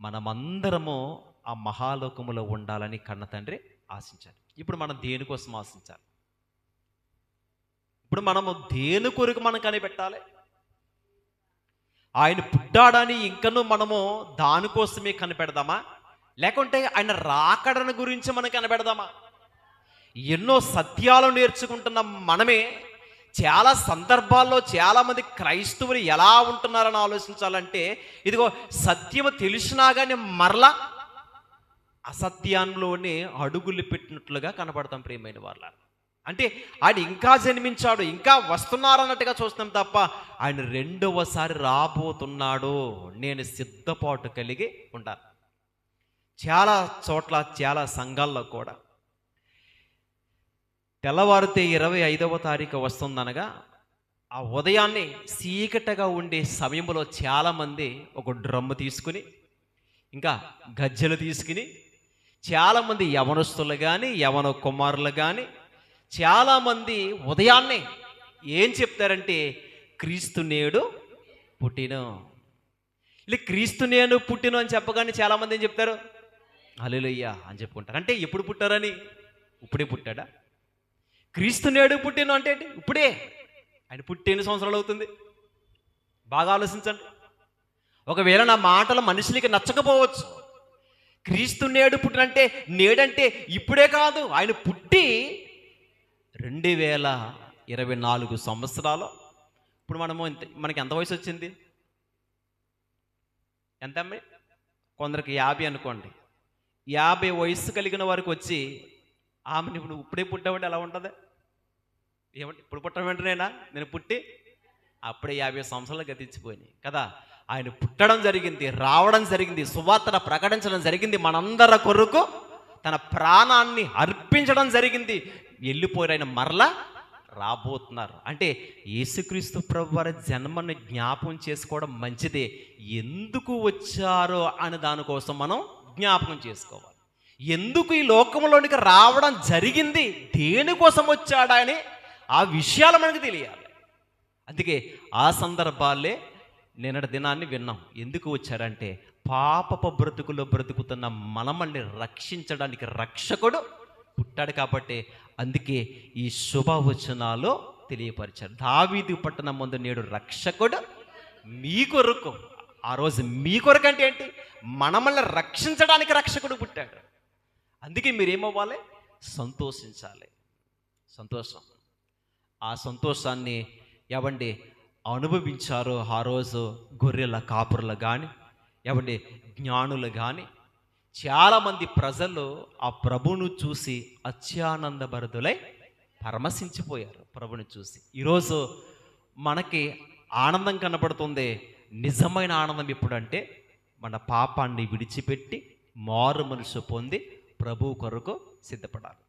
మనమందరము ఆ మహాలోకములో ఉండాలని కన్న తండ్రి ఆశించాలి. ఇప్పుడు మనం దేనికోసం ఆశించాలి? ఇప్పుడు మనము దేని కొరకు మనం కనిపెట్టాలి? ఆయన పుట్టాడని ఇంకనూ మనము దానికోసమే కనిపెడదామా? లేకుంటే ఆయన రాకడని గురించి మనం కనిపెడదామా? ఎన్నో సత్యాలు నేర్చుకుంటున్న మనమే చాలా సందర్భాల్లో చాలామంది క్రైస్తవులు ఎలా ఉంటున్నారని ఆలోచించాలంటే ఇదిగో సత్యము తెలిసినా కానీ మరలా అసత్యంలోనే అడుగులు పెట్టినట్లుగా కనపడతాం ప్రియమైన వాళ్ళ అంటే ఆయన ఇంకా జన్మించాడు ఇంకా వస్తున్నారన్నట్టుగా చూస్తాం తప్ప ఆయన రెండవసారి రాబోతున్నాడు. నేను సిద్ధపాటు కలిగి ఉండాలి. చాలా చోట్ల చాలా సంఘాల్లో కూడా తెల్లవారితే ఇరవై ఐదవ తారీఖు వస్తుందనగా ఆ ఉదయాన్నే చీకటగా ఉండే సమయంలో చాలామంది ఒక డ్రమ్ము తీసుకుని ఇంకా గజ్జెలు తీసుకుని చాలామంది యవనస్తులు కానీ యవన కుమారులు కానీ చాలామంది ఉదయాన్నే ఏం చెప్తారంటే క్రీస్తు నేడు పుట్టిను. ఇలా క్రీస్తు నేను పుట్టిను అని చెప్పగానే చాలామంది ఏం చెప్తారు? అలెలుయ్యా అని చెప్పుకుంటారు. అంటే ఎప్పుడు పుట్టారని? ఇప్పుడే పుట్టాడా? క్రీస్తు నేడు పుట్టిన అంటే ఏంటి? ఇప్పుడే. ఆయన పుట్టి ఎన్ని సంవత్సరాలు అవుతుంది. బాగా ఆలోచించండి. ఒకవేళ నా మాటలు మనుషులకి నచ్చకపోవచ్చు. క్రీస్తు నేడు పుట్టినంటే నేడంటే ఇప్పుడే కాదు. ఆయన పుట్టి రెండు వేల ఇరవై నాలుగు సంవత్సరాలు. ఇప్పుడు మనము ఇంత మనకి ఎంత వయసు వచ్చింది? ఎంత అమ్మాయి? కొందరికి యాభై అనుకోండి. యాభై వయసు కలిగిన వారికి వచ్చి ఆమెను ఇప్పుడు ఇప్పుడే పుట్టావంటే ఎలా ఉంటుంది? ఏమంటే ఇప్పుడు పుట్టడం వెంటనేనా? నేను పుట్టి అప్పుడే యాభై సంవత్సరాలు గతించిపోయినాయి. కదా? ఆయన పుట్టడం జరిగింది రావడం జరిగింది సువార్తన ప్రకటించడం జరిగింది మనందరి కొరకు. తన ప్రాణాన్ని అర్పించడం జరిగింది. వెళ్ళిపోయారు ఆయన మరలా రాబోతున్నారు. అంటే యేసుక్రీస్తు ప్రభు వారి జన్మను జ్ఞాపకం చేసుకోవడం మంచిదే. ఎందుకు వచ్చారో అనే దానికోసం మనం జ్ఞాపకం చేసుకోవాలి. ఎందుకు ఈ లోకంలోనికి రావడం జరిగింది? దేనికోసం వచ్చాడని ఆ విషయాలు మనకు తెలియాలి. అందుకే ఆ సందర్భాలే నిన్నటి దినాన్ని విన్నాం. ఎందుకు వచ్చారంటే పాపప బ్రతుకులో బ్రతుకుతున్న మనమల్ని రక్షించడానికి రక్షకుడు పుట్టాడు కాబట్టి అందుకే ఈ శుభవచనాలు తెలియపరిచారు. దావీది పట్టణం ముందు నేడు రక్షకుడు మీ కొరకు ఆ రోజు మీ కొరకు అంటే ఏంటి? మనమల్ని రక్షించడానికి రక్షకుడు పుట్టాడు. అందుకే మీరేమవ్వాలి? సంతోషించాలి. సంతోషం. ఆ సంతోషాన్ని ఎవండి అనుభవించారో ఆ రోజు గొర్రెల కాపురులు కానీ ఎవండి జ్ఞానులు కానీ చాలామంది ప్రజలు ఆ ప్రభును చూసి అత్యానందభరదులై పరమశించిపోయారు ప్రభుని చూసి. ఈరోజు మనకి ఆనందం కనబడుతుంది. నిజమైన ఆనందం ఎప్పుడంటే మన పాపాన్ని విడిచిపెట్టి మారు మనసు పొంది ప్రభు కొరకు సిద్ధపడాలి.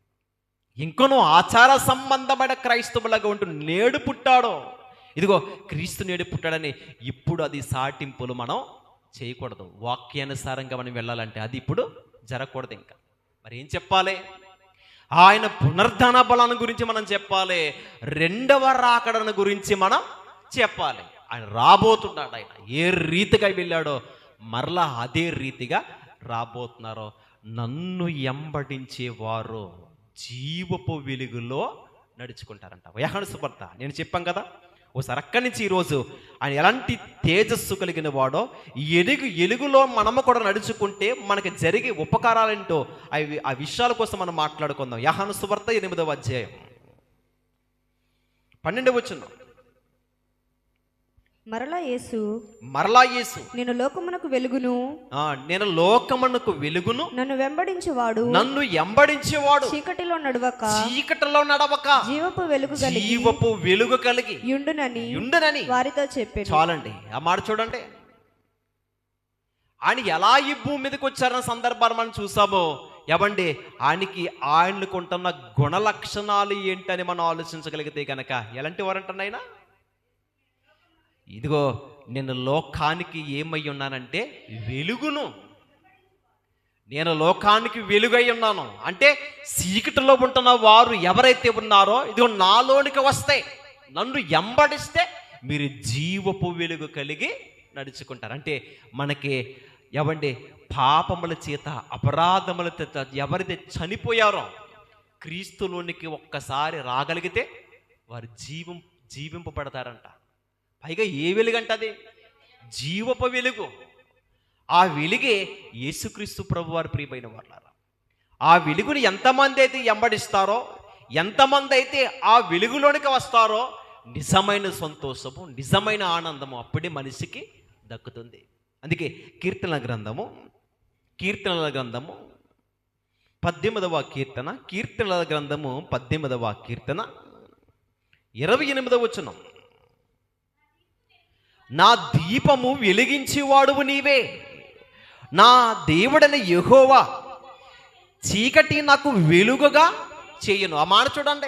ఇంకొను ఆచార సంబంధమైన క్రైస్తవులుగా ఉంటూ నేడు పుట్టాడో. ఇదిగో క్రీస్తు నేడు పుట్టాడని ఇప్పుడు అది సాటింపులు మనం చేయకూడదు. వాక్యానుసారంగా మనం వెళ్ళాలంటే అది ఇప్పుడు జరగకూడదు ఇంకా. మరి ఏం చెప్పాలి? ఆయన పునర్ధన బలాన్ని గురించి మనం చెప్పాలి. రెండవ రాకడను గురించి మనం చెప్పాలి. ఆయన రాబోతున్నాడు ఆయన. ఏ రీతిగా వెళ్ళాడో మరలా అదే రీతిగా రాబోతున్నారో నన్ను ఎంబడించేవారు. జీవపు వెలుగులో నడుచుకుంటారంట. వయహాను సుభర్త నేను చెప్పాం కదా ఓసారి అక్కడి నుంచి ఈరోజు ఆయన ఎలాంటి తేజస్సు కలిగిన వాడో ఎలుగు ఎలుగులో మనము కూడా నడుచుకుంటే మనకి జరిగే ఉపకారాలేంటో అవి ఆ విషయాల కోసం మనం మాట్లాడుకుందాం. యహాను సువార్త ఎనిమిదవ అధ్యాయం. పన్నెండవ వచ్చిన మరలా యేసు మరలా యేసు. నేను లోకమునకు వెలుగును. ఆ, నేను లోకమునకు వెలుగును. నన్ను వెంబడించువాడు. నన్ను ఎంబడించేవాడు చీకటిలో నడవక చీకటిలో నడవక జీవపు వెలుగు కలిగి జీవపు వెలుగు కలిగి యుండునని ఉండనని వారితో చెప్పాను. చాలండి. ఆ మాట చూడండి. ఆయన ఎలా ఈ భూమి మీదకి వచ్చారన్న సందర్భాన్ని మనం చూసామో ఎవండి ఆయనకి ఆయనకు ఉంటున్న గుణ లక్షణాలు ఏంటని మనం ఆలోచించగలిగితే కనుక ఎలాంటి వారంటున్న ఆయన ఇదిగో నేను లోకానికి ఏమై ఉన్నానంటే వెలుగును. నేను లోకానికి వెలుగై ఉన్నాను. అంటే చీకటిలో ఉంటున్న వారు ఎవరైతే ఉన్నారో ఇదిగో నాలోనికి వస్తే నన్ను ఎంబడిస్తే మీరు జీవపు వెలుగు కలిగి నడుచుకుంటారు. అంటే మనకి ఎవండి పాపముల చేత అపరాధముల చేత ఎవరైతే చనిపోయారో క్రీస్తులోనికి ఒక్కసారి రాగలిగితే వారు జీవం జీవింపబడతారంట. పైగా ఏ వెలుగంటది? జీవప వెలుగు. ఆ వెలుగే యేసుక్రీస్తు ప్రభు వారి ప్రియమైన వాళ్ళారా ఆ వెలుగుని ఎంతమంది అయితే ఎంబడిస్తారో ఎంతమంది అయితే ఆ వెలుగులోనికి వస్తారో నిజమైన సంతోషము నిజమైన ఆనందము అప్పుడే మనిషికి దక్కుతుంది. అందుకే కీర్తనల గ్రంథము కీర్తనల గ్రంథము పద్దెనిమిదవ కీర్తన కీర్తనల గ్రంథము పద్దెనిమిదవ కీర్తన ఇరవై ఎనిమిదవ వచనం. నా దీపము వెలిగించేవాడువు నీవే. నా దేవుడని యహోవా చీకటి నాకు వెలుగుగా చేయను. ఆ మాట చూడండి.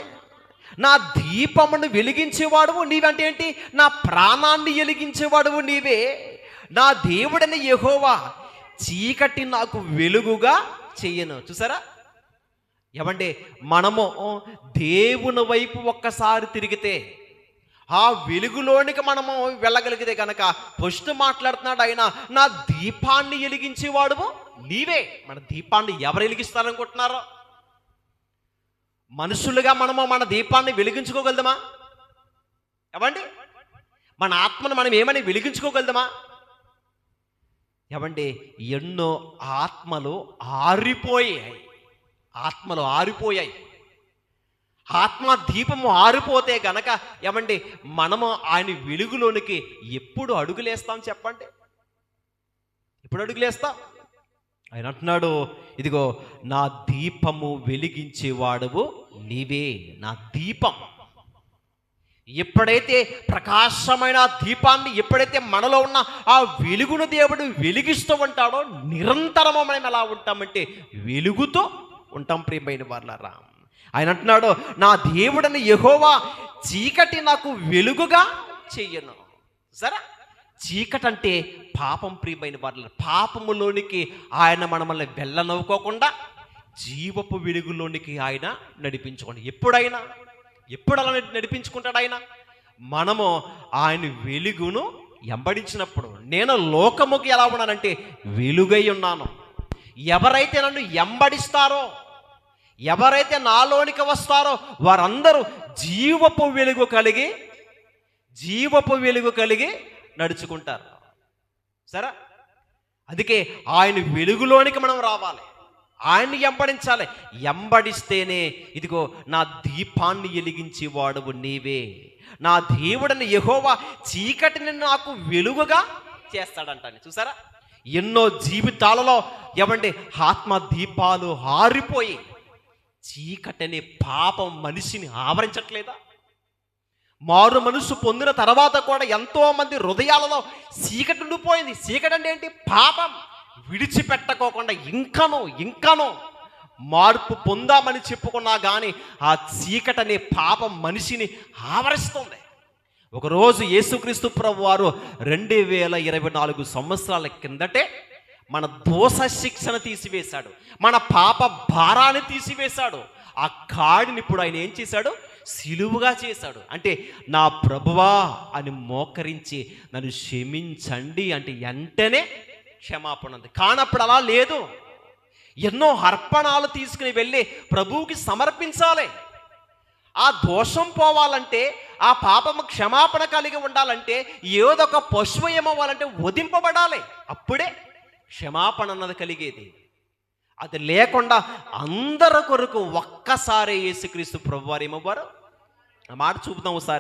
నా దీపమును వెలిగించేవాడువు నీవంటే ఏంటి? నా ప్రాణాన్ని వెలిగించేవాడువు నీవే. నా దేవుడని యహోవా చీకటి నాకు వెలుగుగా చేయను. చూసారా? ఏమంటే మనము దేవుని వైపు ఒక్కసారి తిరిగితే ఆ వెలుగులోనికి మనము వెళ్ళగలిగితే కనుక ఫస్ట్ మాట్లాడుతున్నాడు ఆయన నా దీపాన్ని వెలిగించేవాడువు? నీవే. మన దీపాన్ని ఎవరు వెలిగిస్తారనుకుంటున్నారో? మనుషులుగా మనము మన దీపాన్ని వెలిగించుకోగలదమా? ఏమండి? మన ఆత్మను మనం ఏమని వెలిగించుకోగలదమా? ఏమండి? ఎన్నో ఆత్మలు ఆరిపోయాయి. ఆత్మలు ఆరిపోయాయి. ఆత్మ దీపము ఆరిపోతే గనక ఏమండి మనము ఆయన వెలుగులోనికి ఎప్పుడు అడుగులేస్తాం చెప్పండి? ఎప్పుడు అడుగులేస్తాం? ఆయన అంటున్నాడు ఇదిగో నా దీపము వెలిగించేవాడువు నీవే నా దీపం. ఎప్పుడైతే ప్రకాశమైన దీపాన్ని ఎప్పుడైతే మనలో ఉన్న ఆ వెలుగును దేవుడు వెలిగిస్తూ ఉంటాడో నిరంతరము మనం ఎలా ఉంటామంటే వెలుగుతో ఉంటాం ప్రియమైన వాళ్ళరా ఆయన అంటున్నాడు నా దేవుడని యహోవా చీకటి నాకు వెలుగుగా చెయ్యను సరే? చీకటి అంటే పాపం ప్రియమైన వాళ్ళ పాపములోనికి ఆయన మనమల్ని వెళ్ళనవ్వుకోకుండా జీవపు వెలుగులోనికి ఆయన నడిపించుకోండి. ఎప్పుడైనా? ఎప్పుడు అలా నడిపించుకుంటాడు ఆయన? మనము ఆయన వెలుగును ఎంబడించినప్పుడు నేను లోకముకి ఎలా ఉన్నానంటే వెలుగై ఉన్నాను. ఎవరైతే నన్ను ఎంబడిస్తారో ఎవరైతే నాలోనికి వస్తారో వారందరూ జీవపు వెలుగు కలిగి జీవపు వెలుగు కలిగి నడుచుకుంటారు. సరే? అందుకే ఆయన వెలుగులోనికి మనం రావాలి. ఆయన్ని ఎంబడించాలి. ఎంబడిస్తేనే ఇదిగో నా దీపాన్ని వెలిగించి వాడువు నీవే. నా దేవుడని యహోవా చీకటిని నాకు వెలుగుగా చేస్తాడంటాను చూసారా? ఎన్నో జీవితాలలో ఏమండి ఆత్మ దీపాలు ఆరిపోయి చీకటనే పాపం మనిషిని ఆవరించట్లేదా? మారు మనసు పొందిన తర్వాత కూడా ఎంతోమంది హృదయాలలో చీకటి ఉండిపోయింది. చీకటి అంటే ఏంటి? పాపం. విడిచిపెట్టకోకుండా ఇంకనో ఇంకనో మార్పు పొందామని చెప్పుకున్నా కానీ ఆ చీకటనే పాపం మనిషిని ఆవరిస్తుంది. ఒకరోజు యేసుక్రీస్తు ప్రభు వారు రెండు వేల ఇరవై నాలుగు సంవత్సరాల కిందటే మన దోష శిక్షణ తీసివేశాడు. మన పాప భారాన్ని తీసివేశాడు. ఆ కాడిని ఇప్పుడు ఆయన ఏం చేశాడు? సిలువుగా చేశాడు. అంటే నా ప్రభువా అని మోకరించి నన్ను క్షమించండి అంటే వెంటనే క్షమాపణ ఉంది. కానప్పుడు అలా లేదు. ఎన్నో అర్పణాలు తీసుకుని వెళ్ళి ప్రభువుకి సమర్పించాలి. ఆ దోషం పోవాలంటే ఆ పాపము క్షమాపణ కలిగి ఉండాలంటే ఏదో ఒక పశువు ఏమవ్వాలంటే వధింపబడాలి. అప్పుడే క్షమాపణ అన్నది కలిగేది. అది లేకుండా అందరి కొరకు ఒక్కసారి యేసుక్రీస్తు ప్రభువారు ఏమవ్వారు? మాట చూపుతాం ఒకసారి.